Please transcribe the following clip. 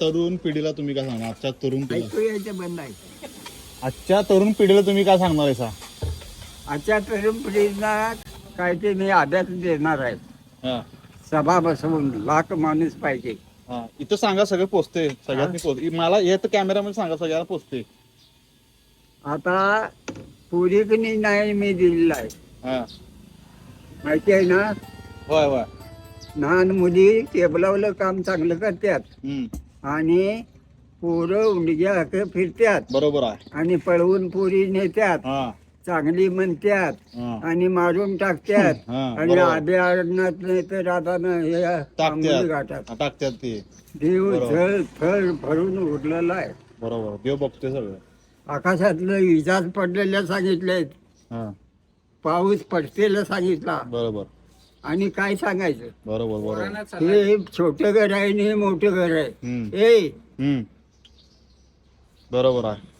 तरुण पिढीला तुम्ही काय सांगणार? आजच्या तरुण पिढीला. ऐकू यायचं बंद आहे. आजच्या तरुण पिढीला तुम्ही काय सांगणार आहे सा? आजच्या तरुण पिढीला काय ते मी अभ्यास देणार आहे. हा. सभा बसवून लाख माणूस पाहिजे. हा. इथं सांगा सगळे पोचते. सगळ्यांनी पोच मला हे तर कॅमेरामध्ये सांगा सगळ्यांना पोचते. आता पुरीकनी नाही मी दिलेला आहे. हा. माहिती आहे ना? होय होय. लहान मुली टेबलावलं काम चांगलं करतात. हम्म. आणि पोरं उंडग्या हक फिरतात बरोबर आहे. आणि पळवून पुरी नेत्यात. हा. चांगली म्हणतात हा. आणि मारून टाकतात हा, आणि बरोबर. अभयारण्यात नाही तर आता न हे आंबोली घाटात. टाकत्यात टाकत्यात ते. देव. जल थळ भरून उरलेला आहे. बरोबर. देव बघते सगळं. आकाशातलं विजाज पडलेल्या सांगितले हा. पाऊस पडतेला सांगितला. बरोबर. आणि काय सांगायचं? बरोबर बरोबर. हे छोटं घर आहे आणि हे मोठं घर आहे. हम्म. ए! हम्म. बरोबर आहे.